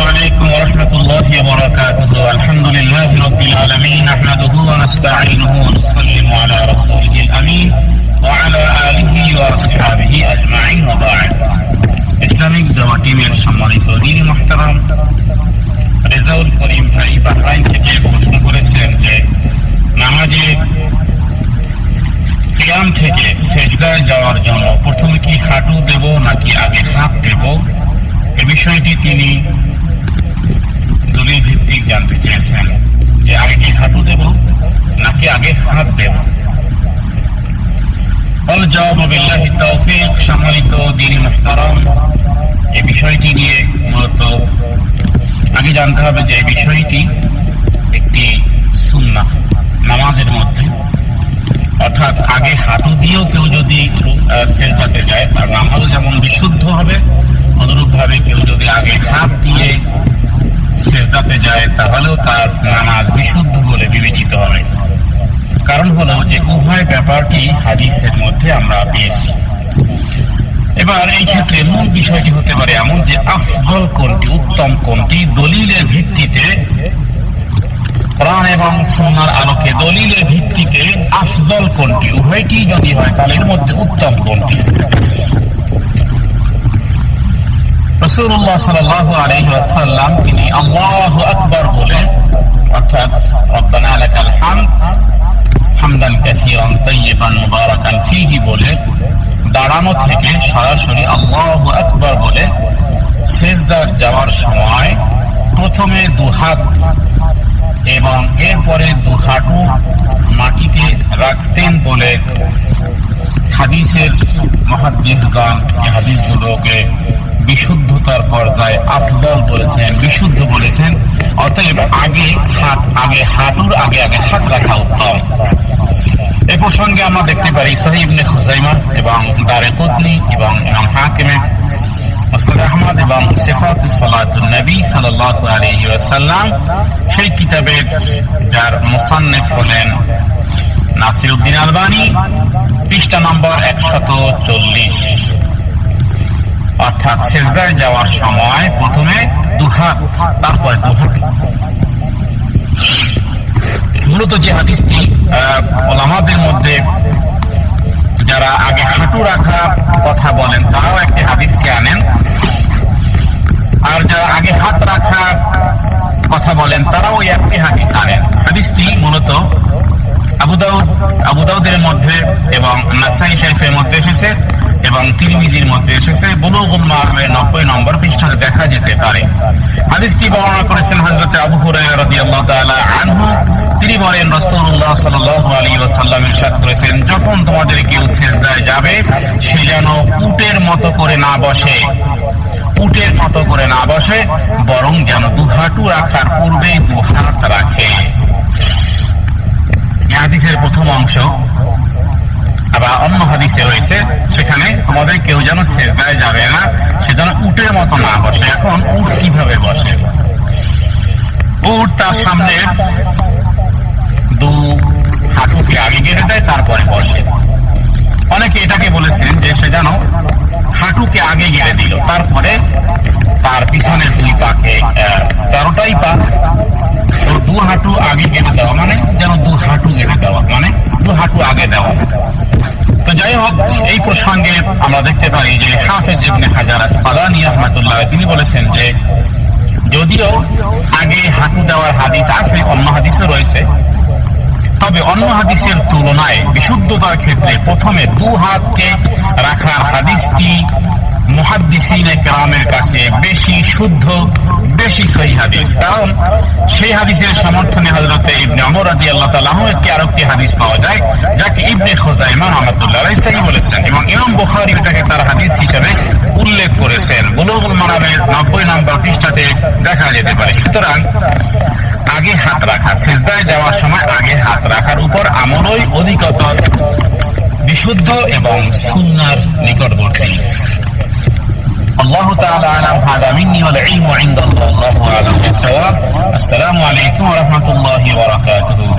عليكم ورحمة الله وبركاته الحمد لله رب العالمين نحمده ونستعينه ونسلم على رسوله الأمين وعلى آله وأصحابه أجمعين وبعد Islamic দাওয়া টিমের সম্মানিত দিন মোহতারাম রেজাউল করিম ভাই বাহরাইন থেকে প্রশ্ন করেছেন যে নামাজে কিয়াম থেকে সেজদায় যাওয়ার জন্য প্রথমে কি হাঁটু দেব নাকি আগে হাত দেব এ বিষয়টি তিনি দলিল ভিত্তিক জানতে চেয়েছেন যে আগে কি হাঁটু দেব নাকি আগে হাত দেব? বল জবাব বিল্লাহি তৌফিক, সম্মানিত দিনী মুহতারাম এই বিষয়টি নিয়ে মূলত আগে জানতে হবে যে এই বিষয়টি একটি সুন্নাহ, নামাজের মধ্যে। অর্থাৎ আগে হাঁটু দিয়েও কেউ যদি সেজদাতে যায়, তার যেমন বিশুদ্ধ হবে অনুরূপ ভাবে কেউ যদি আগে হাত দিয়ে সেজদাতে যায়, তাহলেও তার নামাজ বিশুদ্ধ বলে বিবেচিত হবে। কারণ হলো যে উভয় ব্যাপারটি হাদিসের মধ্যে আমরা পেয়েছি। এবার এই ক্ষেত্রে মূল বিষয়টি হতে পারে এমন যে আফজল কোনটি, উত্তম কোনটি, দলিলের ভিত্তিতে কোরআন এবং সুন্নার আলোকে দলিলের ভিত্তিতে আফজল কোনটি উভয়টি যদি হয় তাহলে এর মধ্যে উত্তম কোনটি? রসুল্লাহ সাল্লাহ আলহিহাসাল্লাম তিনি আল্লাহ আকবর বলে অর্থাৎ রব্বানা লাকাল হামদ হামদান কাসীরান তাইয়িবান মুবারাকান ফীহি বলে দাঁড়ানো থেকে সরাসরি আল্লাহু আকবার বলে সেজদার যাওয়ার সময় প্রথমে দুহাত এবং এরপরে দু মাটিতে রাখতেন বলে হাদিসের মহাদিসগণ হাদিসগুলোকে বিশুদ্ধতার পর্যায়ে আফদল বলেছেন, বিশুদ্ধ বলেছেন। অতএব আগে হাত, আগে হাঁটুর, আগে আগে হাত রাখা উত্তম। এ প্রসঙ্গে আমরা দেখতে পারি সাহিবনে খুজাইমা এবং দারে কুতনি এবং ইমাম হাকিমে মুসলিম আহমদ এবং সেফাত সালাতুল নবী সাল্লাল্লাহু আলাইহি সেই কিতাবের যার মুসান্নিফ হলেন নাসিরউদ্দিন আলবানী, পৃষ্ঠা নম্বর একশত চল্লিশ। অর্থাৎ সেজদায় যাওয়ার সময় প্রথমে দুহাত, তারপরে দুহাত। মূলত যে হাদিসটি ওলামাদের মধ্যে যারা আগে হাঁটু রাখা কথা বলেন, তারাও একটি হাদিসকে আনেন। আর যারা আগে হাত রাখা কথা বলেন, তারাও ওই একটি হাদিস আনেন। হাদিসটি মূলত আবুদাউদ আবুদাউদের মধ্যে এবং নাসাই শরীফের মধ্যে এসেছে। এবং তিরমিজির মধ্যে এসেছে, বুলুগুল মারমের নব্বই নম্বর পৃষ্ঠাতে দেখা যেতে পারে। হাদিসটি বর্ণনা করেছেন হজরত আবু হুরায়রা রাদিয়াল্লাহু তাআলা আনহু। তিনি বলেন, রাসূলুল্লাহ সাল্লাল্লাহু আলাইহি ওয়াসাল্লাম ইরশাদ করেছেন, যখন তোমাদের কেউ সিজদায় যাবে, সে যেন উটের মতো করে না বসে। উটের মতো করে না বসে, বরং যেন দুহাটু রাখার পূর্বেই দুহাত রাখে। হাদিসের প্রথম অংশ আবার অন্য হাদিসে রয়েছে, সেখানে তোমাদের কেউ যেন সেজদায় যাবে না, সে যেন উটের মতো না বসে। এখন উট কীভাবে বসে? উট তার সামনে দু হাঁটুকে আগে গেড়ে দেয়, তারপরে বসে। অনেকে এটাকে বলেছেন যে সে যেন হাঁটুকে আগে গেড়ে দিল, তারপরে তার পিছনে দুই পাকে তেরোটাই পা দু হাঁটু আগে গেড়ে দেওয়া মানে যেন দু হাঁটু গেড়ে দেওয়া মানে দু হাঁটু আগে দেওয়া তো যাই হোক এই প্রসঙ্গে আমরা দেখতে পারি যে হাফেজ ইবনে হাজার আসকালানি রহমাতুল্লাহ তিনি বলেছেন যে যদিও আগে হাঁটু দেওয়ার হাদিস আছে, অন্য হাদিসও রয়েছে, তবে অন্য হাদিসের তুলনায় বিশুদ্ধতার ক্ষেত্রে প্রথমে দু হাতকে রাখার হাদিসটি মুহাদ্দিসিনে কেরামের কাছে বেশি শুদ্ধ, বেশি সহি হাদিস। কারণ সেই হাদিসের সমর্থনে হজরতে ইবনে অমর রাজি আল্লাহ তালাহ একটি আরও একটি হাদিস পাওয়া যায়, যাকে ইবনে খোজাইমা রহমতুল্লাহ সাহি বলেছেন এবং ইমাম বুখারি এটাকে তার হাদিস হিসেবে উল্লেখ করেছেন। বুলুগুল মানামের নব্বই নম্বর পৃষ্ঠাতে দেখা যেতে পারে। সুতরাং আগে হাত রাখা, সিজদায় যাওয়ার সময় আগে হাত রাখার উপর আমলই অধিকতর বিশুদ্ধ এবং সুন্নার নিকটবর্তী। الله تعالى أعلم. هذا مني والعلم عند الله الله أعلم بالصواب. السلام عليكم ورحمة الله وبركاته.